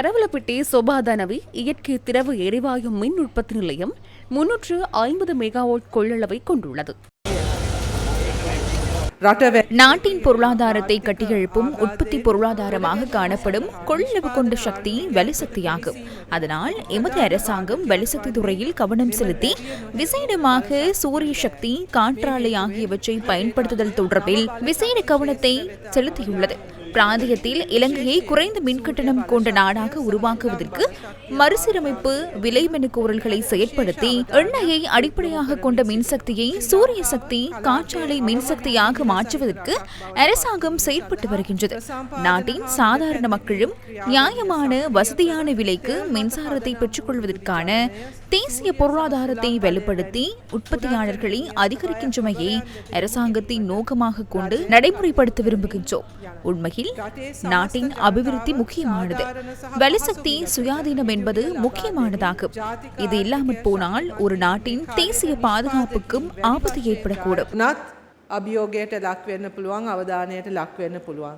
இரவலப்பட்டி சொபாதனவி இயற்கை திரவ எரிவாயு மின் உற்பத்தி நிலையம் முன்னூற்று ஐம்பது மெகாவாட் கொள்ளளவை கொண்டுள்ளது. நாட்டின் பொருளாதாரத்தை கட்டியெழுப்பும் உற்பத்தி பொருளாதாரமாக காணப்படும் கொள்ளளவு கொண்ட சக்தி வலுசக்தியாகும். அதனால் எமது அரசாங்கம் வலுசக்தி துறையில் கவனம் செலுத்தி விசேடமாக சூரிய சக்தி காற்றாலை ஆகியவற்றை பயன்படுத்துதல் தொடர்பில் விசேட கவனத்தை செலுத்தியுள்ளது. பிராந்தியத்தில் இலங்கையை குறைந்த மின்கட்டணம் கொண்ட நாடாக உருவாக்குவதற்கு மறுசீரமைப்பு விலை கோரல்களை செயற்படுத்தி எண்ணெயை அடிப்படையாக கொண்ட மின்சக்தியை சூரிய சக்தி காற்றாலை மின்சக்தியாக மாற்றுவதற்கு அரசாங்கம் செயற்பட்டு வருகின்றது. நாட்டின் சாதாரண மக்களும் நியாயமான வசதியான விலைக்கு மின்சாரத்தை பெற்றுக்கொள்வதற்கான தேசிய பொருளாதாரத்தை வலுப்படுத்தி உற்பத்தியாளர்களை அதிகரிக்கின்றமையை அரசாங்கத்தின் நோக்கமாக கொண்டு நடைமுறைப்படுத்த விரும்புகின்றோம். உண்மையில் நாட்டின் அபிவிருத்தி முக்கியமானது வலுசக்தி சுயாதீனம் என்பது முக்கியமானதாகும் இது இல்லாமற் போனால் ஒரு நாட்டின் தேசிய பாதுகாப்புக்கும் ஆபத்து ஏற்படக்கூடும் නත් අභියෝගයට ලක්වෙන්න පුළුවන් අවධානයට ලක්වෙන්න පුළුවන්.